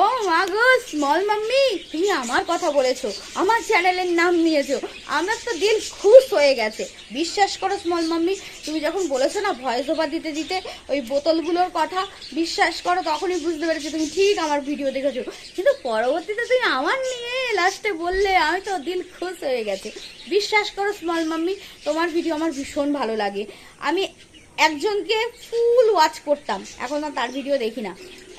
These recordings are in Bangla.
ও মা গো স্মল মাম্মি তুমি আমার কথা বলেছ, আমার চ্যানেলের নাম নিয়েছো। আমার তো দিল খুশ হয়ে গেছে। বিশ্বাস করো স্মল মাম্মি তুমি যখন বলেছ না ভয়েস ওভার দিতে দিতে ওই বোতলগুলোর কথা, বিশ্বাস করো, তখনই বুঝতে পেরেছি তুমি ঠিক আমার ভিডিও দেখেছ। কিন্তু পরবর্তীতে তুমি আমার নিয়ে লাস্টে বললে, আমি তো দিল খুশ হয়ে গেছে। বিশ্বাস করো স্মল মাম্মি তোমার ভিডিও আমার ভীষণ ভালো লাগে। আমি একজনকে ফুল ওয়াচ করতাম, এখন আর তার ভিডিও দেখি না।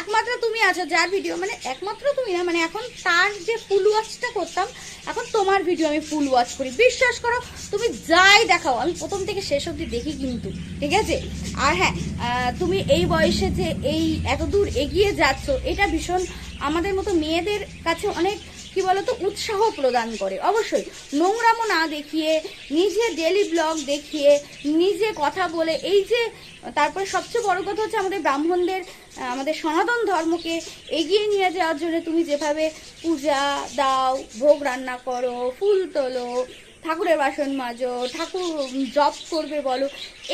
একমাত্র তুমি আছো যার ভিডিও মানে একমাত্র তুমি না মানে এখন তার যে ফুল ওয়াচটা করতাম, এখন তোমার ভিডিও আমি ফুল ওয়াচ করি। বিশ্বাস করো, তুমি যাই দেখাও, আমি প্রথম থেকে শেষ অবধি দেখি কিন্তু, ঠিক আছে? আর হ্যাঁ তুমি এই বয়সে যে এই এত দূর এগিয়ে যাচ্ছ, এটা ভীষণ আমাদের মতো মেয়েদের কাছে অনেক কি বলতো, উৎসাহ প্রদান করে। অবশ্যই, নোংরামো না দেখিয়ে, নিজে ডেলি ব্লগ দেখিয়ে, নিজে কথা বলে, এই যে, তারপরে সবচেয়ে বড় কথা হচ্ছে আমাদের ব্রাহ্মণদের আমাদের সনাতন ধর্মকে এগিয়ে নিয়ে যাওয়ার জন্য তুমি যেভাবে পূজা দাও, ভোগ রান্না করো, ফুল তোলো, ঠাকুরের বাসন মাজো, ঠাকুর জপ করবে বলো,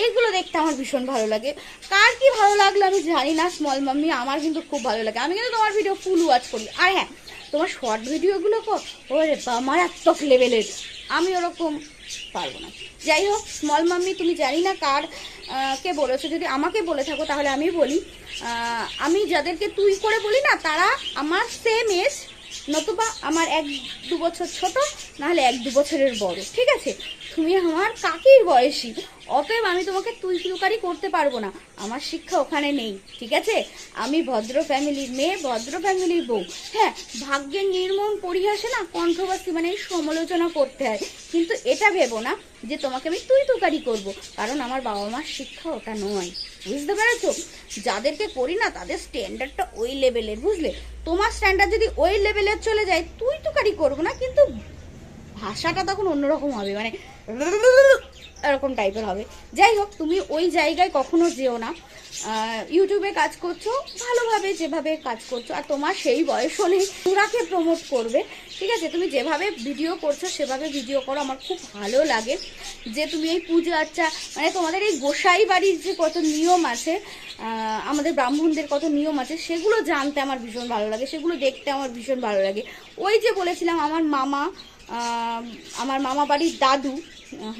এগুলো দেখতে আমার ভীষণ ভালো লাগে। কার কি ভালো লাগল আমি জানি না স্মল মাম্মি আমার কিন্তু খুব ভালো লাগে। আমি কিন্তু তোমার ভিডিও ফুল ওয়াচ করি। আর হ্যাঁ তোমার শর্ট ভিডিওগুলো ওরে মারাত্মক লেভেলের আমি ওরকম পারব না। যাই হোক স্মল মাম্মি তুমি জানি না কার কে বলেছ। যদি আমাকে বলে থাকো, তাহলে আমি বলি। আমি যাদেরকে তুই করে বলি না, তারা আমার সেম এজ নতুবা আমার এক দু বছর ছোট, নাহলে এক দু বছরের বড়। ঠিক আছে? তুমি আমার কাকির বয়সী। অতএব আমি তোমাকে তুই তুকারি করতে পারব না। আমার শিক্ষা ওখানে নেই, ঠিক আছে? আমি ভদ্র ফ্যামিলির মেয়ে, ভদ্র ফ্যামিলির বউ। হ্যাঁ ভাগ্যের নির্মম পরিহাসে না কন্ট্রোভার্সি মানে সমালোচনা করতে হয়। কিন্তু এটা ভেবো না যে তোমাকে আমি তুই তুকারি করব, কারণ আমার বাবা মার শিক্ষা ওটা নয়। বুঝতে পেরেছ? যাদেরকে করি না, তাদের স্ট্যান্ডার্ডটা ওই লেভেলের বুঝলে? তোমার স্ট্যান্ডার্ড যদি ওই লেভেলের চলে যায়, তুই তুকারি করব না, কিন্তু ভাষাটা তখন অন্যরকম হবে মানে এরকম টাইপের হবে। যাই হোক, তুমি ওই জায়গায় কখনো যেও না। ইউটিউবে কাজ করছ, ভালোভাবে যেভাবে কাজ করছ, আর তোমার সেই বয়স নেই তোরাকে প্রমোট করবে। ঠিক আছে, তুমি যেভাবে ভিডিও করছ, সেভাবে ভিডিও করো। আমার খুব ভালো লাগে যে তুমি এই পুজো আচ্ছা মানে তোমাদের এই গোসাই বাড়ির যে কত নিয়ম আছে আমাদের ব্রাহ্মণদের কত নিয়ম আছে, সেগুলো জানতে আমার ভীষণ ভালো লাগে, সেগুলো দেখতে আমার ভীষণ ভালো লাগে। ওই যে বলেছিলাম, আমার মামা আমার মামা বাড়ির দাদু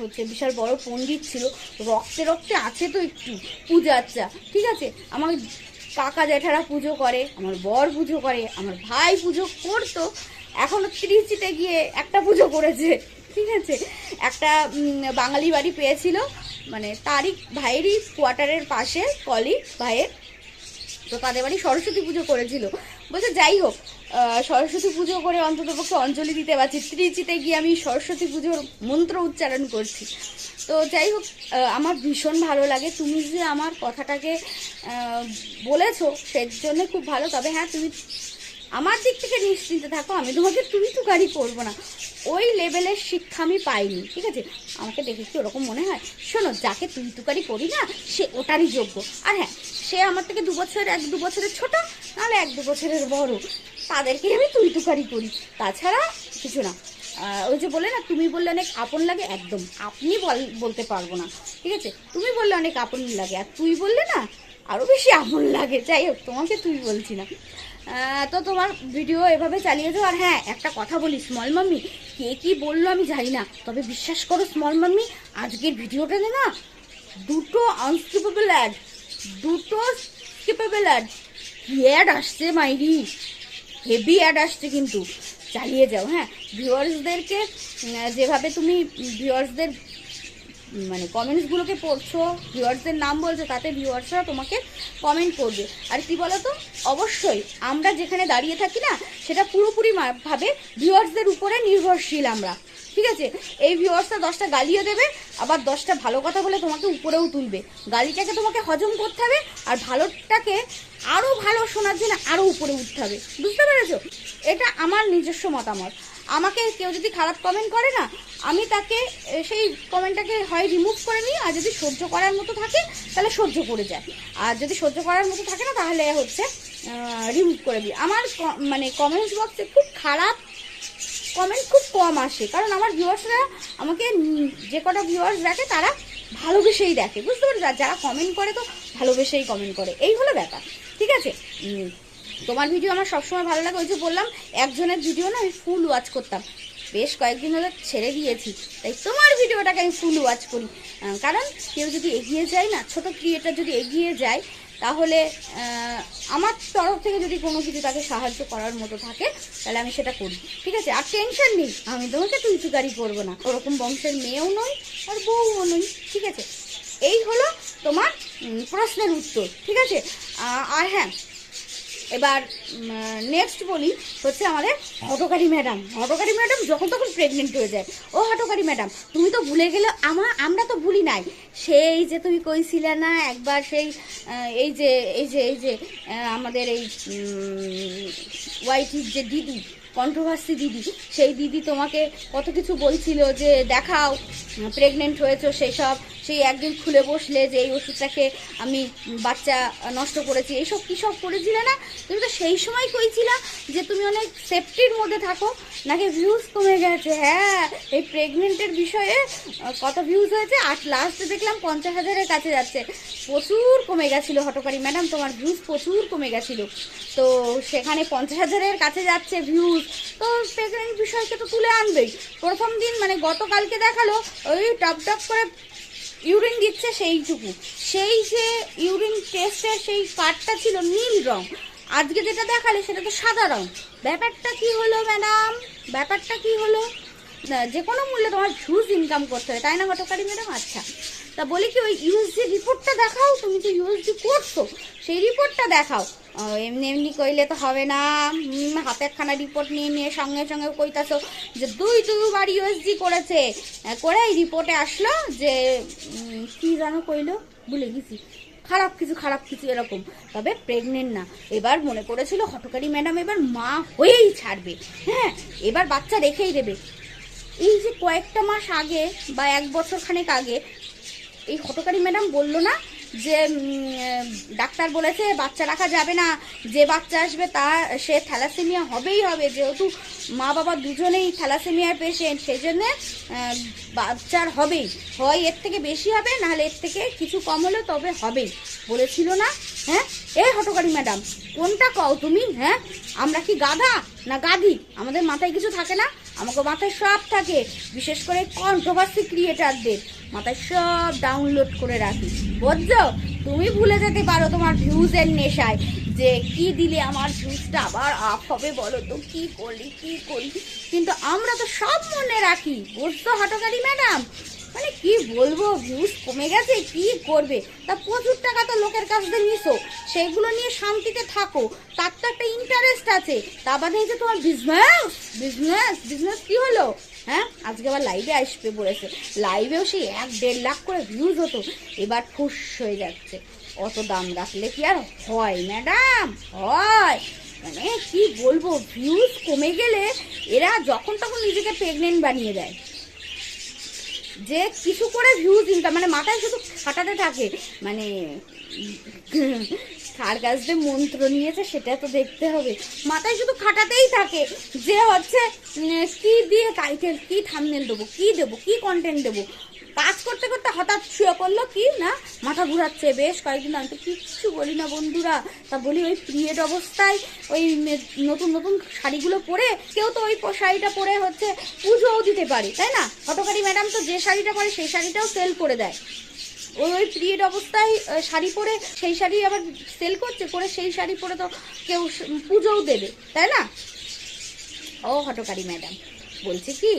হচ্ছে বিশাল বড় পণ্ডিত ছিল, রক্তে রক্তে আছে তো একটু, পূজা আচ্ছা ঠিক আছে? আমার কাকা জ্যাঠারা পুজো করে, আমার বর পুজো করে, আমার ভাই পুজো করতো, এখনও ত্রিচিতে গিয়ে একটা পুজো করেছে, ঠিক আছে? একটা বাঙালি বাড়ি পেয়েছিল মানে তারই ভাইয়েরই কোয়ার্টারের পাশে কলি ভাইয়ের, তো তাদের বাড়ি সরস্বতী পুজো করেছিল। বলছে যাই হোক সরস্বতী পুজো করে অন্ততপক্ষে অঞ্জলি দিতে পারছি। ত্রিচিতে গিয়ে আমি সরস্বতী পুজোর মন্ত্র উচ্চারণ করছি। তো যাই হোক আমার ভীষণ ভালো লাগে। তুমি যে আমার কথাটাকে বলেছ সেই জন্য খুব ভালো। তবে হ্যাঁ তুমি আমার দিক থেকে নিশ্চিন্তে থাকো, আমি তোমাকে তুমি তুকারি করব না। ওই লেভেলের শিক্ষা আমি পাইনি, ঠিক আছে? আমাকে দেখে কি ওরকম মনে হয়? শোনো, যাকে তুই তুকারি করি না, সে ওটারই যোগ্য। আর হ্যাঁ সে আমার থেকে দু বছর, এক দু বছরের ছোট, নাহলে এক দু বছরের বড়। তাদেরকে আমি তুই তুকারি করি। তাছাড়া কিছু না। ওই যে বলে না, তুমি বললে অনেক আপন লাগে, একদম। আপনি বল- বলতে পারব না, ঠিক আছে? তুমি বললে অনেক আপন লাগে, আর তুই বললে না আরও বেশি আপন লাগে। যাই হোক, তোমাকে তুই বলছি না। তো তোমার ভিডিও এভাবে চালিয়ে যাও আর হ্যাঁ একটা কথা বলি স্মল মাম্মি কে কি বলল আমি জানি না। তবে বিশ্বাস করো স্মল মাম্মি আজকের ভিডিওটাতে না, দুটো আনস্কিপেবল অ্যাড দুটো স্কিপেবল অ্যাড অ্যাড আসছে মাইরি? হেভি অ্যাড আসছে কিন্তু, চালিয়ে যাও হ্যাঁ। ভিউয়ার্সদেরকে যেভাবে তুমি ভিউয়ার্সদের মানে কমেন্টসগুলোকে পড়ছো ভিউয়ার্সদের নাম বলছো, তাতে ভিউয়ার্সরা তোমাকে কমেন্ট করবে। আর কি বলো তো অবশ্যই আমরা যেখানে দাঁড়িয়ে থাকি না, সেটা পুরোপুরি ভাবে ভিউয়ার্সদের উপরে নির্ভরশীল আমরা। ঠিক আছে? এই ভিউয়ার্সটা দশটা গালিও দেবে, আবার দশটা ভালো কথা বলে তোমাকে উপরেও তুলবে। গালিটাকে তোমাকে হজম করতে হবে, আর ভালোটাকে আরও ভালো শোনার জন্য আরও উপরে উঠতে হবে। বুঝতে পেরেছ? এটা আমার নিজস্ব মতামত। আমাকে কেউ যদি খারাপ কমেন্ট করে না, আমি তাকে সেই কমেন্টটাকে হয় রিমুভ করে নিই, আর যদি সহ্য করার মতো থাকে, তাহলে সহ্য করে যায়। আর যদি সহ্য করার মতো থাকে না, তাহলে হচ্ছে রিমুভ করে দিই। আমার মানে কমেন্টস বক্সে খুব খারাপ কমেন্ট খুব কম আসে। কারণ আমার ভিউয়ার্সরা আমাকে যে কটা ভিউয়ার্স দেখে, তারা ভালোবেসেই দেখে। বুঝতে পারছ যারা কমেন্ট করে তো ভালোবেসেই কমেন্ট করে। এই হলো ব্যাপার। ঠিক আছে? তোমার ভিডিও আমার সবসময় ভালো লাগে, ওই যে বললাম, একজনের ভিডিও না আমি ফুল ওয়াচ করতাম। বেশ কয়েকদিন হলো ছেড়ে দিয়েছি, তাই তোমার ভিডিওটাকে আমি ফুল ওয়াচ করি। কারণ কেউ যদি এগিয়ে যায় না, ছোট ক্রিয়েটার যদি এগিয়ে যায়, তাহলে আমার তরফ থেকে যদি কোনো কিছু তাকে সাহায্য করার মতো থাকে, তাহলে আমি সেটা করি। ঠিক আছে? আর টেনশন নেই, আমি তোমাকে তুই তুকারি করব না। ওরকম বংশের মেয়েও নই, আর বউও নই, ঠিক আছে? এই হলো তোমার প্রশ্নের উত্তর, ঠিক আছে? আর হ্যাঁ এবার নেক্সট বলি হচ্ছে আমাদের হটকারি ম্যাডাম হটকারি ম্যাডাম যখন তখন প্রেগনেন্ট হয়ে যায়। ও হটকারি ম্যাডাম তুমি তো ভুলে গেলে আমার আমরা তো ভুলি নাই। সেই যে তুমি কইছিলে না, একবার সেই এই যে এই যে এই যে আমাদের এই ওয়াইটির যে দিদি কন্ট্রোভার্সি দিদি। সেই দিদি তোমাকে কত কিছু বলছিল যে দেখাও প্রেগনেন্ট হয়েছো সেই সব সেই একদিন খুলে বসলে যে এই ওষুধটাকে আমি বাচ্চা নষ্ট করেছি এইসব কী সব করেছিলে না? তুমি তো সেই সময় কইছিলা যে তুমি অনেক সেফটির মধ্যে থাকো, নাকি ভিউজ কমে গেছে। হ্যাঁ এই প্রেগনেন্টের বিষয়ে কত ভিউজ হয়েছে? আর লাস্টে দেখলাম পঞ্চাশ হাজারের কাছে যাচ্ছে। প্রচুর কমে গেছিল হটকারী। ম্যাডাম, তোমার ভিউজ প্রচুর কমে গেছিল। তো সেখানে পঞ্চাশ হাজারের কাছে যাচ্ছে ভিউজ তো প্রেগনেন্ট বিষয়কে তো তুলে আনবেই। প্রথম দিন মানে গতকালকে দেখাল, ওই টপ টপ করে ইউরিন দিচ্ছে সেইটুকু। সেই যে ইউরিন টেস্টের সেই কার্ডটা ছিল নীল রং, আজকে যেটা দেখালে সেটা তো সাদা রং। ব্যাপারটা কি হলো ম্যাডাম ব্যাপারটা কি হলো? যে কোনো মূল্যে তোমার ভিউজ ইনকাম করতে হবে। তাই না গতকালই ম্যাডাম আচ্ছা। তা বলি কি, ওই ইউএসডি রিপোর্টটা দেখাও, তুমি তো ইউএসডি করছ, সেই রিপোর্টটা দেখাও। এমনি এমনি কইলে তো হবে না। হাতে একখানা রিপোর্ট নিয়ে নিয়ে সঙ্গে সঙ্গে কইতাছো যে দুই দুবার ইউএসডি করেছে। করে এই রিপোর্টে আসলো যে কি জানো কইলো? ভুলে গেছি। খারাপ কিছু খারাপ কিছু এরকম। তবে প্রেগনেন্ট না। এবার মনে করেছিল হটকারী ম্যাডাম এবার মা হয়েই ছাড়বে। হ্যাঁ এবার বাচ্চা রেখেই দেবে। এই যে কয়েকটা মাস আগে বা এক বছর খানেক আগে, এই হটকারী ম্যাডাম বলল না যে ডাক্তার বলেছে বাচ্চা রাখা যাবে না, যে বাচ্চা আসবে তা, সে থ্যালাসেমিয়া হবেই হবে। যেহেতু মা বাবা দুজনেই থ্যালাসেমিয়ার পেশেন্ট সেই জন্যে বাচ্চার হবেই। হয় এর থেকে বেশি হবে, নাহলে এর থেকে কিছু কম হলে তবে হবেই বলেছিল না? হ্যাঁ? এ হটকারী ম্যাডাম, কোনটা কও তুমি? হ্যাঁ? আমরা কি গাধা না গাধি? আমাদের মাথায় কিছু থাকে না? আমাকে মাথায় সব থাকে, বিশেষ করে কন্ট্রোভার্সি ক্রিয়েটারদের মাথায় সব ডাউনলোড করে রাখি। বুঝছ তুমি ভুলে যেতে পারো তোমার ভিউজের নেশায়। যে কি দিলে আমার ভিউজটা আবার আপ হবে বলো তো, কি করলি, কি করি কিন্তু আমরা তো সব মনে রাখি। বুঝছ হাটকারি ম্যাডাম মানে কি বলব? ভিউজ কমে গেছে, কি করবে? তা প্রচুর টাকা তো লোকের কাছ থেকে নিছো। সেগুলো নিয়ে শান্তিতে থাকো। তার তো একটা ইন্টারেস্ট আছে। তা বাদে এই যে তোমার বিজনেস বিজনেস বিজনেস কি হলো? হ্যাঁ? আজকে আবার লাইভে আসবে বলেছে। লাইভেও সেই এক দেড় লাখ করে ভিউজ হতো। এবার ফুস হয়ে যাচ্ছে। অত দাম রাখলে কি আর হয় ম্যাডাম হয়। মানে কি বলব? ভিউজ কমে গেলে এরা যখন তখন নিজেকে প্রেগনেন্ট বানিয়ে দেয়। যে কিছু করে ভিউজ ইনকাম মানে মাথায় শুধু খাটাতে থাকে। মানে কার কাছ যে মন্ত্র নিয়েছে, সেটা তো দেখতে হবে। মাথায় শুধু খাটাতেই থাকে যে হচ্ছে কি দিয়ে টাইটেল কি থামনেল দেবো, কি দেবো, কি কন্টেন্ট দেবো। কাজ করতে করতে হঠাৎ শুয়ে পড়ল। কি না? মাথা ঘুরাচ্ছে বেশ কয়েকদিন আমি তো কিচ্ছু বলি না বন্ধুরা। তা বলি ওই পিরিয়ড অবস্থায় ওই নতুন নতুন শাড়িগুলো পরে কেউ তো ওই শাড়িটা পরে হচ্ছে পুজোও দিতে পারে, তাই না? হটকারী ম্যাডাম তো যে শাড়িটা পরে সেই শাড়িটাও সেল করে দেয়। ওই ওই পিরিয়ড অবস্থায় শাড়ি পরে সেই শাড়ি আবার সেল করছে করে সেই শাড়ি পরে তো কেউ পুজোও দেবে, তাই না? ও হটকারী ম্যাডাম। বলছি কি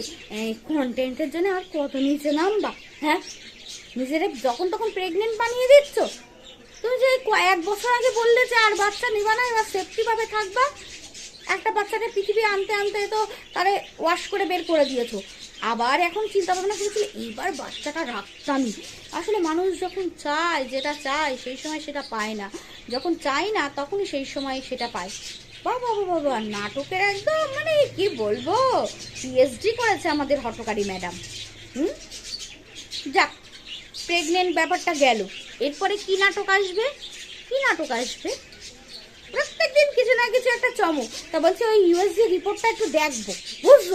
কন্টেন্টের জন্য আর কত নিচে নামবা হ্যাঁ? নিজেরা যখন তখন প্রেগনেন্ট বানিয়ে দিচ্ছ। তুমি যে কয়েক বছর আগে বললে যে আর বাচ্চা নিবা না, এবার সেফটি ভাবে থাকবা। একটা বাচ্চাকে পৃথিবী আনতে আনতে তো তারে ওয়াশ করে বের করে দিয়েছ। আবার এখন চিন্তা ভাবনা করেছিল, এইবার বাচ্চাটা রাখতামই। আসলে মানুষ যখন চায় যেটা চায়, সেই সময় সেটা পায় না। যখন চায় না, তখনই সেই সময় সেটা পায়। বাবা বাবা বাবা নাটকের একদম মানে কি বলব? পিএইচডি করেছে আমাদের হটকারী ম্যাডাম। হুম? যাক প্রেগনেন্ট ব্যাপারটা গেল। এরপরে কি নাটক আসবে? কি নাটক আসবে? প্রত্যেকদিন কিছু না কিছু একটা চমক। তা বলছি, ওই ইউএসজি রিপোর্টটা একটু দেখব। বুঝছ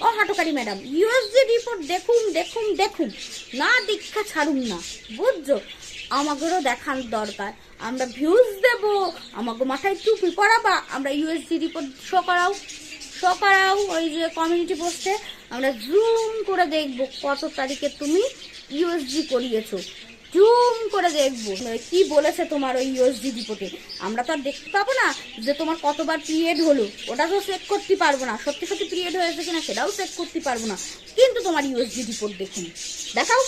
ও হাটকারি ম্যাডাম ইউএসজি রিপোর্ট দেখুন দেখুন দেখুন। না দীক্ষা ছাড়ুন না। বুঝছ? আমাদেরও দেখার দরকার। আমরা ভিউজ দেব, আমাকে মাথায় টুপি পরাবা, আমরা ইউএসজি রিপোর্ট শো করাও শো করাও ওই যে কমিউনিটি পোস্টে আমরা জুম করে দেখব কত তারিখে তুমি ইউএসজি করিয়েছো। জুম করে দেখব। কি বলেছে তোমার ওই ইউএসজি রিপোর্টে আমরা তো আর দেখতে পাবো না যে তোমার কতবার পিরিয়ড হলো। ওটা তো চেক করতে পারব না। সত্যি সত্যি পিরিয়ড হয়েছে কিনা সেটাও চেক করতে পারব না। কিন্তু তোমার ইউএসজি রিপোর্ট দেখুন। দেখাও।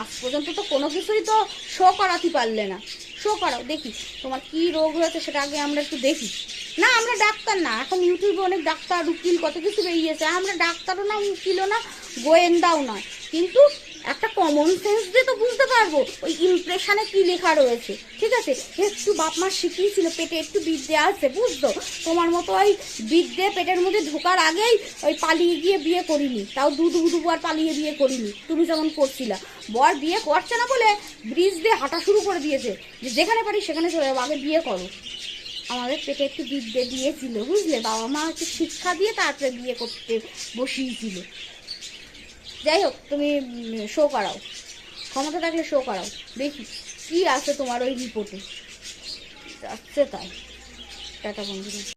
আজ পর্যন্ত তো কোনো কিছুই তো শো করাতে পারলে না। শো করাও, দেখি তোমার কি রোগ হয়েছে সেটা আগে আমরা একটু দেখি। না, আমরা ডাক্তার না, এখন ইউটিউবে অনেক ডাক্তার, উকিল কত কিছু বেরিয়েছে, আমরা ডাক্তারও না, উকিলও না, গোয়েন্দাও নয়। কিন্তু একটা কমন সেন্স দিয়ে তো বুঝতে পারব। ওই ইমপ্রেশনে কি লেখা রয়েছে। ঠিক আছে? একটু বাপ মা শিখিয়েছিল, পেটে একটু বিদ্যে আছে বুঝতো তোমার মতো ওই বিদ্যে পেটের মধ্যে ঢোকার আগেই ওই পালিয়ে গিয়ে বিয়ে করিনি। তাও দু দুবার পালিয়ে বিয়ে করিনি। তুমি যেমন করছিলা। বর বিয়ে করছে না বলে ব্রিজ দিয়ে হাঁটা শুরু করে দিয়েছে। যে যেখানে পারি সেখানে চলে যাব, আগে বিয়ে করো। আমাদের পেটে একটু বিদ্যে দিয়েছিল, বুঝলে? বাবা মা একটু শিক্ষা দিয়ে তারপরে বিয়ে করতে বসিয়েছিল। যাই হোক তুমি শো করাও। ক্ষমতা থাকলে শো করাও। দেখি, কী আছে তোমার ওই রিপোর্টে আসছে তাই। টাটা বন্ধুরা।